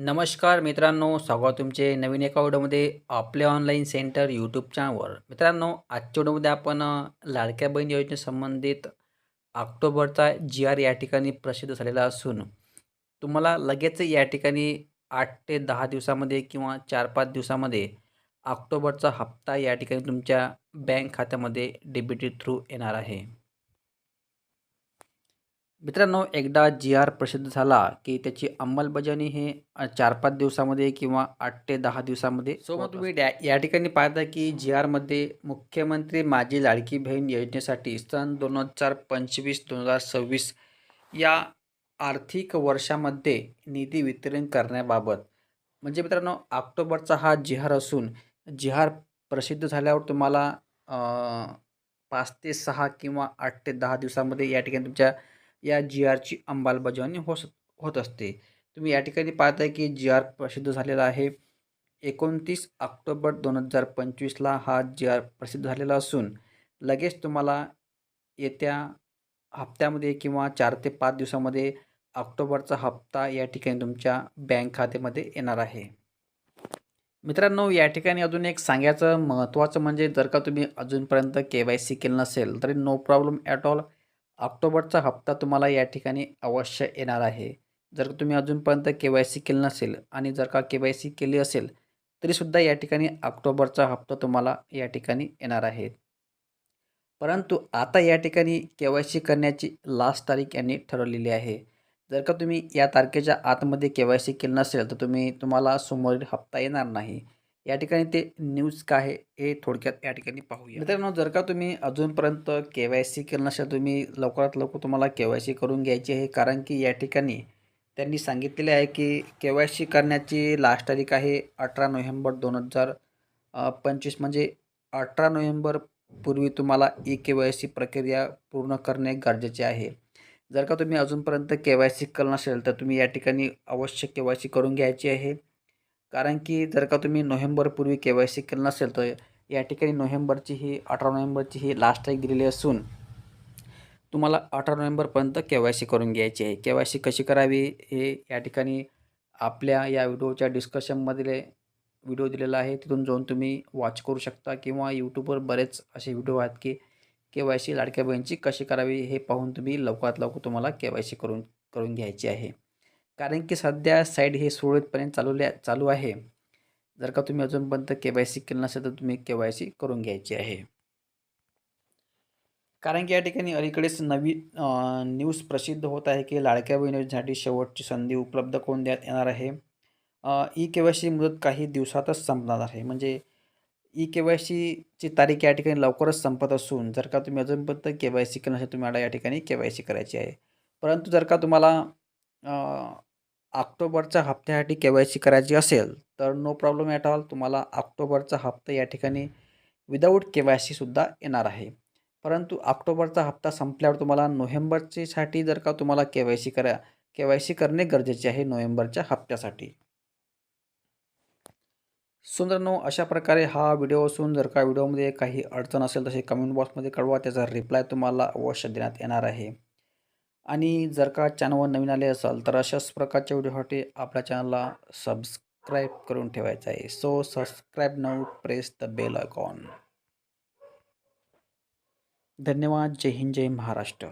नमस्कार मित्रांनो स्वागत तुमचे नवीन एका व्हिडिओमध्ये आपले ऑनलाईन सेंटर यूट्यूब चॅनलवर मित्रांनो आजच्या व्हिडिओमध्ये आपण लाडक्या बहीण योजनेसंबंधित ऑक्टोबरचा जी आर या ठिकाणी प्रसिद्ध झालेला असून तुम्हाला लगेच या ठिकाणी आठ ते दहा दिवसामध्ये किंवा चार पाच दिवसामध्ये ऑक्टोबरचा हप्ता या ठिकाणी तुमच्या बँक खात्यामध्ये डेबिटी थ्रू येणार आहे. मित्रांनो एकदा जी आर प्रसिद्ध झाला की त्याची अंमलबजावणी हे चार पाच दिवसामध्ये किंवा आठ ते दहा दिवसामध्ये सो मग तुम्ही डॅ या ठिकाणी पाहता की जी आरमध्ये मुख्यमंत्री माझी लाडकी बहीण योजनेसाठी सन दोन हजार पंचवीस दोन हजार सव्वीस या आर्थिक वर्षामध्ये निधी वितरण करण्याबाबत. म्हणजे मित्रांनो ऑक्टोबरचा हा जिहार असून जिहार प्रसिद्ध झाल्यावर तुम्हाला पाच ते सहा किंवा आठ ते दहा दिवसामध्ये या ठिकाणी तुमच्या या जी आरची अंमलबजावणी होस होत असते. तुम्ही या ठिकाणी पाहताय की जी आर प्रसिद्ध झालेला आहे. एकोणतीस ऑक्टोबर दोन हजार पंचवीसला हा जी आर प्रसिद्ध झालेला असून लगेच तुम्हाला येत्या हप्त्यामध्ये किंवा चार ते पाच दिवसामध्ये ऑक्टोबरचा हप्ता या ठिकाणी तुमच्या बँक खात्यामध्ये येणार आहे. मित्रांनो या ठिकाणी अजून एक सांगायचं महत्त्वाचं म्हणजे जर का तुम्ही अजूनपर्यंत के वाय सी केलं नसेल तरी नो प्रॉब्लेम ॲट ऑल ऑक्टोबरचा हप्ता तुम्हाला या ठिकाणी अवश्य येणार आहे. जर का तुम्ही अजूनपर्यंत के वाय सी केलं नसेल आणि जर का के वाय सी केली असेल तरीसुद्धा या ठिकाणी ऑक्टोबरचा हप्ता तुम्हाला या ठिकाणी येणार आहे. परंतु आता या ठिकाणी के वाय सी करण्याची लास्ट तारीख यांनी ठरवलेली आहे. जर का तुम्ही या तारखेच्या आतमध्ये के वाय सी केलं नसेल तर तुम्ही तुम्हाला समोरील हप्ता येणार नाही. या ठिकाणी ते न्यूज काय आहे हे थोडक्यात या ठिकाणी पाहूया. मित्रांनो जर का तुम्ही अजूनपर्यंत के वाय सी केलं नसेल तुम्ही लवकरात लवकर तुम्हाला के वाय सी करून घ्यायची आहे कारण की या ठिकाणी त्यांनी सांगितलेले आहे की के वाय सी करण्याची लास्ट तारीख आहे अठरा नोव्हेंबर दोन हजार पंचवीस. म्हणजे अठरा नोव्हेंबर पूर्वी तुम्हाला ई के वाय सी प्रक्रिया पूर्ण करणे गरजेचे आहे. जर का तुम्ही अजूनपर्यंत के वाय सी केलं नसेल तर तुम्ही या ठिकाणी अवश्य के वाय सी करून घ्यायची आहे. कारण की जर का तुम्ही नोव्हेंबरपूर्वी के वाय सी केलं नसेल तर या ठिकाणी नोव्हेंबरची ही अठरा नोव्हेंबरची ही लास्ट तारीख दिलेली असून तुम्हाला अठरा नोव्हेंबरपर्यंत के वाय सी करून घ्यायची आहे. के वाय सी कशी करावी हे या ठिकाणी आपल्या या व्हिडिओच्या डिस्कशनमधले व्हिडिओ दिलेला आहे. तिथून जाऊन तुम्ही वॉच करू शकता किंवा यूट्यूबवर बरेच असे व्हिडिओ आहेत की के वाय सी लाडक्या बहिणीची कशी करावी हे पाहून तुम्ही लवकरात लवकर तुम्हाला के वाय सी करून करून घ्यायची आहे. कारण की सध्या साईड हे सुरळीतपणे चालवल्या चालू आहे. जर का तुम्ही अजूनपर्यंत के वाय सी केलं नसेल तर तुम्ही के वाय सी करून घ्यायची आहे. कारण की या ठिकाणी अलीकडेच नवी न्यूज प्रसिद्ध होत आहे की लाडक्या बहिणीसाठी शेवटची संधी उपलब्ध करून देण्यात येणार आहे. ई के वाय सी मुदत काही दिवसातच संपणार आहे. म्हणजे ई के वाय सीची तारीख या ठिकाणी लवकरच संपत असून जर का तुम्ही अजूनपर्यंत के वाय सी केलं नसेल तुम्हाला या ठिकाणी के वाय सी करायची आहे. परंतु जर का तुम्हाला ऑक्टोबरच्या हप्त्यासाठी के वाय सी करायची असेल तर नो प्रॉब्लेम ॲट ऑल. तुम्हाला ऑक्टोबरचा हप्ता या ठिकाणी विदाऊट के वाय सीसुद्धा येणार आहे. परंतु ऑक्टोबरचा हप्ता संपल्यावर तुम्हाला नोव्हेंबरच्यासाठी जर का तुम्हाला के वाय सी करा के वाय सी करणे गरजेचे आहे नोव्हेंबरच्या हप्त्यासाठी. सुंदरनो अशा प्रकारे हा व्हिडिओ असून जर का व्हिडिओमध्ये काही अडचण असेल तसे कमेंट बॉक्समध्ये कळवा. त्याचा रिप्लाय तुम्हाला अवश्य देण्यात येणार आहे. आणि जर का चॅनलवर नवीन आले असाल तर अशाच प्रकारच्या व्हिडिओसाठी आपल्या चॅनलला सबस्क्राईब करून ठेवायचं आहे. So subscribe now press the bell icon धन्यवाद. जय हिंद जय महाराष्ट्र.